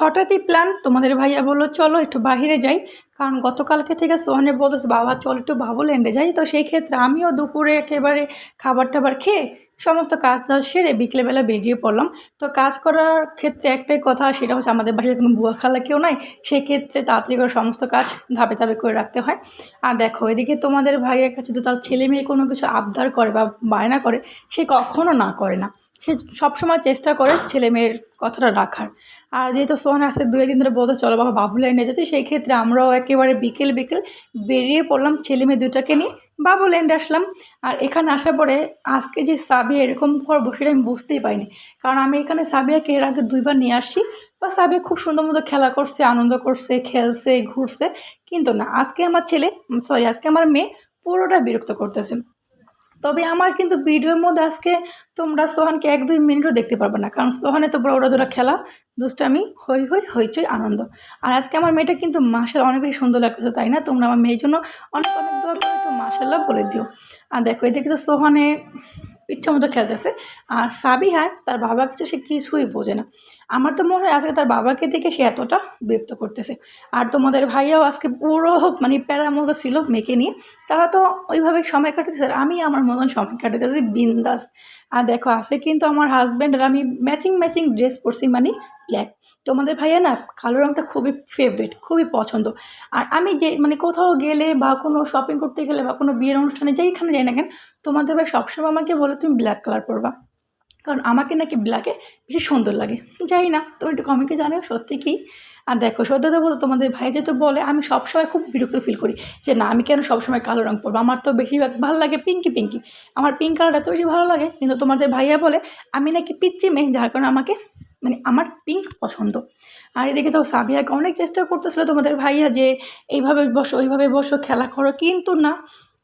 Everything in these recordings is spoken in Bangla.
হঠাৎই প্ল্যান তোমাদের ভাইয়া বলল, চলো একটু বাইরে যাই। কারণ গতকালকে থেকে সোহানে বলতেছে, বাবা, চল একটু বাবুল্যান্ডে যাই। তো সেই ক্ষেত্রে আমিও দুপুরে একেবারে খাবার টাবার খেয়ে সমস্ত কাজ সেরে বিকেলবেলা বেরিয়ে পড়লাম। তো কাজ করার ক্ষেত্রে একটাই কথা, সেটা হচ্ছে আমাদের বাসায় কোনো বুয়া খালা কেউ নাই। সেক্ষেত্রে তাড়াতাড়ি করে সমস্ত কাজ ধাপে ধাপে করে রাখতে হয়। আর দেখো, এদিকে তোমাদের ভাইয়ের কাছে তো তার ছেলে মেয়ে কোনো কিছু আবদার করে বা বায়না করে, সে কখনো না করে না। সে সবসময় চেষ্টা করে ছেলে মেয়ের কথাটা রাখার। আর যেহেতু সোহান আসে দু একদিন ধরে বলতে চলো বাবা বাবু লাইনে যেতে। সেই ক্ষেত্রে আমরাও একেবারে বিকেল বিকেল বেরিয়ে পড়লাম ছেলে মেয়ে দুটাকে নিয়ে বাবু ল্যান্ডে আসলাম। আর এখানে আসার পরে আজকে যে সাবিয়া এরকম করব সেটা আমি বুঝতেই পারিনি। কারণ আমি এখানে সাবিয়াকে এর আগে দুইবার নিয়ে আসছি বা সাবিয়া খুব সুন্দর মতো খেলা করছে, আনন্দ করছে, খেলছে, ঘুরছে। কিন্তু না, আজকে আমার ছেলে সরি আজকে আমার মেয়ে পুরোটা বিরক্ত করতেছে। তবে আমার কিন্তু ভিডিওর মধ্যে আজকে তোমরা সোহানকে এক দুই মিনিটও দেখতে পারবে না, কারণ সোহানে তো বড় ওরা খেলা, দুষ্টামি হই হই হইচই আনন্দ। আর আজকে আমার মেয়েটা কিন্তু মাসাল অনেক বেশি সুন্দর লাগতেছে, তাই না? তোমরা আমার মেয়ের জন্য অনেক অনেক দোয়া করে, একটু মাসাল্লাহ বলে দিও। আর দেখো, এদিকে তো সোহানে ইচ্ছা মতো খেলতেছে। আর সাবিহা, তার বাবার কাছে সে কিছুই বোঝে না। আমার তো মনে হয় আজকে তার বাবাকে দেখে সে এতটা বিরক্ত করতেছে। আর তোমাদের ভাইয়াও আজকে পুরো মানে প্যারার মতো ছিল মেয়েকে নিয়ে। তারা তো ওইভাবে সময় কাটাতেছে আর আমি আমার মতন সময় কাটাতেছি, বিন্দাস। আর দেখো, আছে কিন্তু আমার হাজব্যান্ড আর আমি ম্যাচিং ম্যাচিং ড্রেস পরছি মানে ব্ল্যাক তোমাদের ভাইয়া না কালো রঙটা খুবই ফেভারিট খুবই পছন্দ। আর আমি যে মানে কোথাও গেলে বা কোনো শপিং করতে গেলে বা কোনো বিয়ের অনুষ্ঠানে যেইখানে যাই না কেন, তোমাদের ভাই সবসময় আমাকে বলে তুমি ব্ল্যাক কালার পরবা। কারণ আমাকে নাকি ব্ল্যাকে বেশি সুন্দর লাগে। যাই না, তুমি একটু কমেন্টে জানিও সত্যি কি। আর দেখো, সত্যি বলতো তোমাদের ভাই যেহেতু বলে, আমি সবসময় খুব বিরক্ত ফিল করি যে না, আমি কেন সবসময় কালো রঙ পরবো? আমার তো বেশিরভাগ ভালো লাগে পিঙ্কি পিঙ্কি আমার পিঙ্ক কালারটা তো বেশি ভালো লাগে। কিন্তু তোমাদের ভাইয়া বলে, আমি নাকি পিচ্ছি মেয়ে, যার কারণে আমাকে মানে আমার পিঙ্ক পছন্দ। আর এদিকে তো সাবিয়াকে অনেক চেষ্টা করতেছিল তোমাদের ভাইয়া যে এইভাবে বসো ওইভাবে বসো, খেলা করো, কিন্তু না।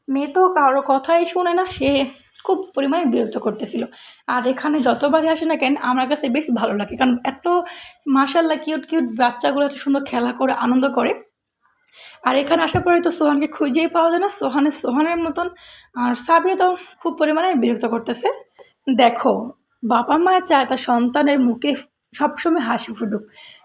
মেয়ে তো কারও কথাই শুনে না, সে খুব পরিমাণে বিরক্ত করতেছিল। আর এখানে যতবারই আসে না কেন, আমার কাছে বেশ ভালো লাগে। কারণ এত মাসাল্লাহ কিউট কিউট বাচ্চাগুলো এত সুন্দর খেলা করে, আনন্দ করে। আর এখানে আসার পরে তো সোহানকে খুঁজেই পাওয়া যায় না। সোহানের সোহানের মতন। আর সাবিয়া তো খুব পরিমাণে বিরক্ত করতেছে। দেখো বাবা মা চায় তার সন্তানের মুখে সবসময় হাসি ফুটুক।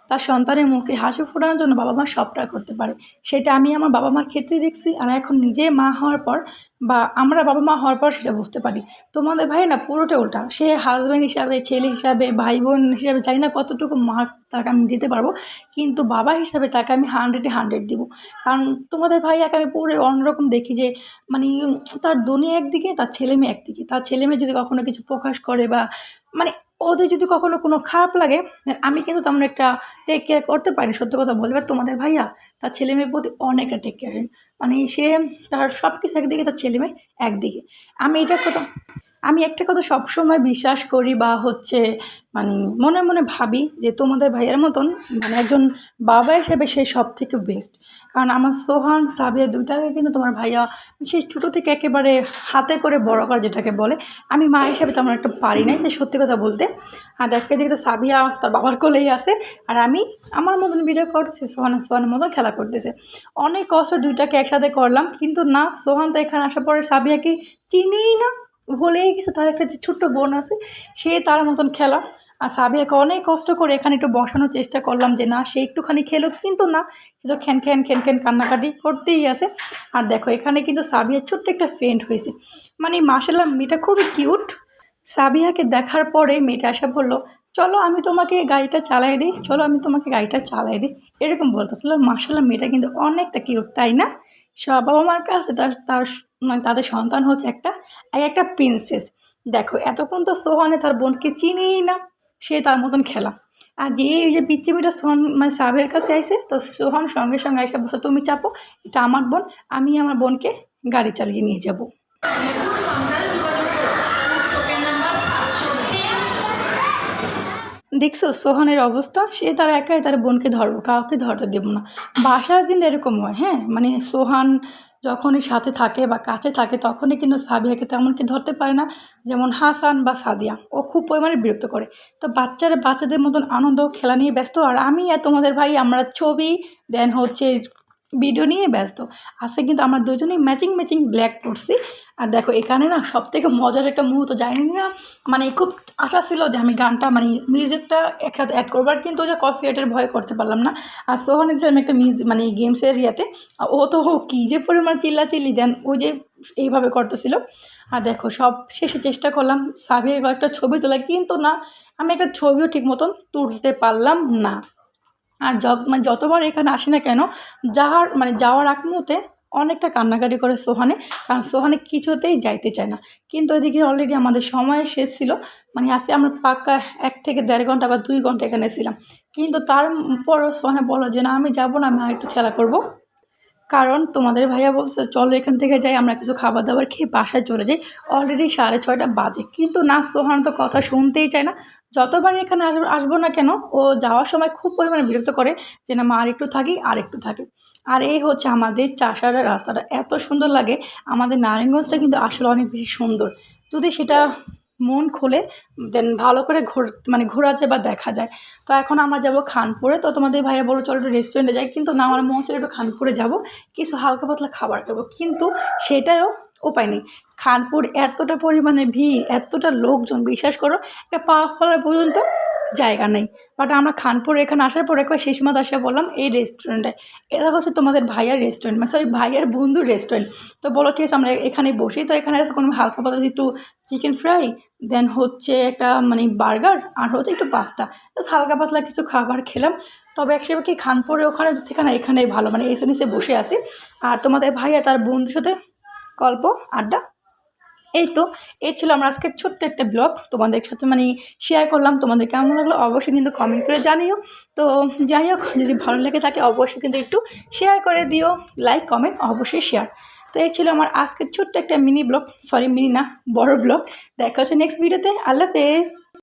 তার সন্তানের মুখে হাসি ফোটানোর জন্য বাবা মা সবটা করতে পারে। সেটা আমি আমার বাবা মার ক্ষেত্রে দেখছি। আর এখন নিজে মা হওয়ার পর বা আমরা বাবা মা হওয়ার পর সেটা বুঝতে পারি। তোমাদের ভাই না পুরোটা উল্টা। সে হাজব্যান্ড হিসাবে, ছেলে হিসাবে ভাই বোন হিসাবে জানি না কতটুকু মার্ক তাকে আমি দিতে পারব। কিন্তু বাবা হিসাবে তাকে আমি হান্ড্রেডে হান্ড্রেড দিব। কারণ তোমাদের ভাইয়াকে আমি পুরো অন্যরকম দেখি যে মানে তার দুনিয়া একদিকে, তার ছেলে মেয়ে একদিকে। তার ছেলে মেয়ে যদি কখনো কিছু প্রকাশ করে বা মানে ওদের যদি কখনো কোনো খারাপ লাগে, আমি কিন্তু তেমন একটা টেক কেয়ার করতে পারিনি, সত্য কথা বলতে বলবে তোমাদের ভাইয়া, তার ছেলে মেয়ের প্রতি অনেকটা টেক কেয়ার মানে সে, তার সব কিছু একদিকে, তার ছেলে মেয়ে একদিকে। আমি এটা কথা আমি একটা কথা সবসময় বিশ্বাস করি বা হচ্ছে মানে মনে মনে ভাবি যে তোমাদের ভাইয়ের মতন মানে একজন বাবা হিসেবে সে সব থেকে বেস্ট কারণ আমার সোহান, সাবিয়া দুইটাকে কিন্তু তোমার ভাইয়া সেই ছোটো থেকে একেবারে হাতে করে বড় করা যেটাকে বলে, আমি মা হিসাবে তেমন একটা পারি নাই সত্যি কথা বলতে। আর দেখে দেখে তো সাবিয়া তার বাবার কোলেই আছে, আর আমি আমার মতন ভিডিও করতেছি, সোহান, সোহানের মতন খেলা করতেছে। অনেক কষ্ট দুইটাকে একসাথে করলাম, কিন্তু না, সোহান তো এখানে আসার পরে সাবিয়াকে চিনিই না। ভুলেই গেছে তার একটা যে ছোট্ট বোন আছে, সে তার মতন খেলা। আর সাবিয়াকে অনেক কষ্ট করে এখানে একটু বসানোর চেষ্টা করলাম যে, না, সে একটুখানি খেলো কিন্তু না কিন্তু খ্যান খ্যান খ্যান খ্যান কান্নাকাটি করতেই আছে। আর দেখো, এখানে কিন্তু সাবিয়ার ছোট্ট একটা ফ্রেন্ড হয়েছে। মানে মাসাল্লাহ মেয়েটা খুবই কিউট সাবিয়াকে দেখার পরে মেয়েটা আসা বলল, চলো, আমি তোমাকে গাড়িটা চালাই দিই। চলো, আমি তোমাকে গাড়িটা চালাই দিই। এরকম বলতেছিল। মাসাল্লাহ মেয়েটা কিন্তু অনেকটা কিউট তাই না? সব বাবা মার কাছে তার তার মানে তাদের সন্তান হচ্ছে একটা, এক একটা প্রিন্সেস দেখো, এতক্ষণ তো সোহানে তার বোনকে চিনেই না, সে তার মতন খেলা। আর যে এই যে পিচ্ছি মেয়েটা সোহান মানে সাহের কাছে আইসে, তো সোহান সঙ্গে সঙ্গে এসে বসে তুমি চাপো, এটা আমার বোন, আমি আমার বোনকে গাড়ি চালিয়ে নিয়ে যাব। দেখছ? সোহানের অবস্থা? সে তার একাই তার বোনকে ধরবো, কাউকে ধরতে দেবো না। বাসায় কিন্তু এরকম হয় হ্যাঁ? মানে সোহান যখনই সাথে থাকে বা কাছে থাকে, তখনই কিন্তু সাবিয়াকে তেমন কি ধরতে পারে না, যেমন হাসান বা সাদিয়া। ও খুব পরিমাণে বিরক্ত করে। তো বাচ্চারা, বাচ্চাদের মতন আনন্দ, খেলা নিয়ে ব্যস্ত। আর আমি আর তোমাদের ভাই, আমরা ছবি, দেন হচ্ছে ভিডিও নিয়ে ব্যস্ত। আসে কিন্তু আমরা দুজনেই ম্যাচিং ম্যাচিং ব্ল্যাক পরছি আর দেখো, এখানে না সব থেকে মজার একটা মুহূর্ত, জানি না মানে খুব আশা ছিল যে আমি গানটা মানে মিউজিকটা একসাথে অ্যাড করব, আর কিন্তু যে কফি অ্যাডের ভয় করতে পারলাম না। আর সোহানে দিলাম একটা মিউজিক মানে গেমসের ইয়েতে ও তো ও কী যে পরিমাণ চিল্লা চিল্লি দেন, ও যে এইভাবে করতেছিল। আর দেখো, সব শেষে চেষ্টা করলাম, সাবির কয়েকটা ছবি তোলা, কিন্তু না, আমি একটা ছবিও ঠিক মতন তুলতে পারলাম না। আর মানে যতবার এখানে আসি না কেন যাওয়ার মানে যাওয়ার আগ মুহূর্তে অনেকটা কান্নাকাটি করে সোহানে, কারণ সোহানে কিছুতেই যাইতে চায় না। কিন্তু ওইদিকে অলরেডি আমাদের সময় শেষ ছিল। মানে আসে আমরা পাক্কা এক থেকে দেড় ঘণ্টা বা দুই ঘণ্টা এখানে ছিলাম। কিন্তু তারপরও সোহানে বলো যে, না, আমি যাব না, আমি একটু খেলা করব। কারণ তোমাদের ভাইয়া বলছে, চলো এখান থেকে যাই, আমরা কিছু খাবার দাবার খেয়ে বাসায় চলে যাই। অলরেডি সাড়ে ছয়টা বাজে। কিন্তু না, সোহান তো কথা শুনতেই চায় না। যতবার এখানে আস- আসব না কেন, ও যাওয়ার সময় খুব পরিমাণে বিরক্ত করে যে, না, মা, আর একটু থাকি, আর একটু থাকি। আর এই হচ্ছে আমাদের চাষার রাস্তাটা। এত সুন্দর লাগে। আমাদের নারায়ণগঞ্জটা কিন্তু আসলে অনেক বেশি সুন্দর। যদি সেটা মন খুলে দেন ভালো করে ঘোর মানে ঘোরা যায় বা দেখা যায়। তো এখন আমরা যাব খানপুরে। তো তোমাদের ভাইয়া বলো চলো একটু রেস্টুরেন্টে যাই। কিন্তু না, আমার মন চলে একটু খানপুরে যাব। কিছু হালকা পাতলা খাবার খাব। কিন্তু সেটাও উপায় নেই খানপুর এতটা পরিমাণে ভিড়, এতটা লোকজন, বিশ্বাস করো, একটা পা ফেলার পর্যন্ত জায়গা নেই। বাট আমরা খানপুর এখানে আসার পর একবার শেষ মাথা আসা বললাম, এই রেস্টুরেন্টে এটা হচ্ছে তোমাদের ভাইয়ার রেস্টুরেন্ট মানে সরি ভাইয়ার বন্ধুর রেস্টুরেন্ট তো বলো, ঠিক আছে, আমরা এখানে বসি। তো এখানে কোনো হালকা পাতলা একটু চিকেন ফ্রাই দেন হচ্ছে একটা মানে বার্গার আর হচ্ছে একটু পাস্তা হালকা পাতলা কিছু খাবার খেলাম। তবে একসাথে কি খানপুরে ওখানে থেকে না এখানেই ভালো মানে এসে নিচে বসে আছি। আর তোমাদের ভাইয়া তার বন্ধুর সাথে গল্প, আড্ডা। এই তো এই ছিল আমার আজকে ছোট্ট একটা ব্লগ তোমাদের সাথে মানে শেয়ার করলাম, তোমাদের কেমন লাগল অবশ্যই কিন্তু কমেন্ট করে জানিও। তো যাই হোক, যদি ভালো লেগে থাকে অবশ্যই কিন্তু একটু শেয়ার করে দিও। লাইক কমেন্ট অবশ্যই শেয়ার তো এই ছিল আমার আজকের ছোট্ট একটা মিনি ব্লগ সরি মিনি না, বড় ব্লগ দেখা হচ্ছে নেক্সট ভিডিওতে আল্লাহ হাফেজ।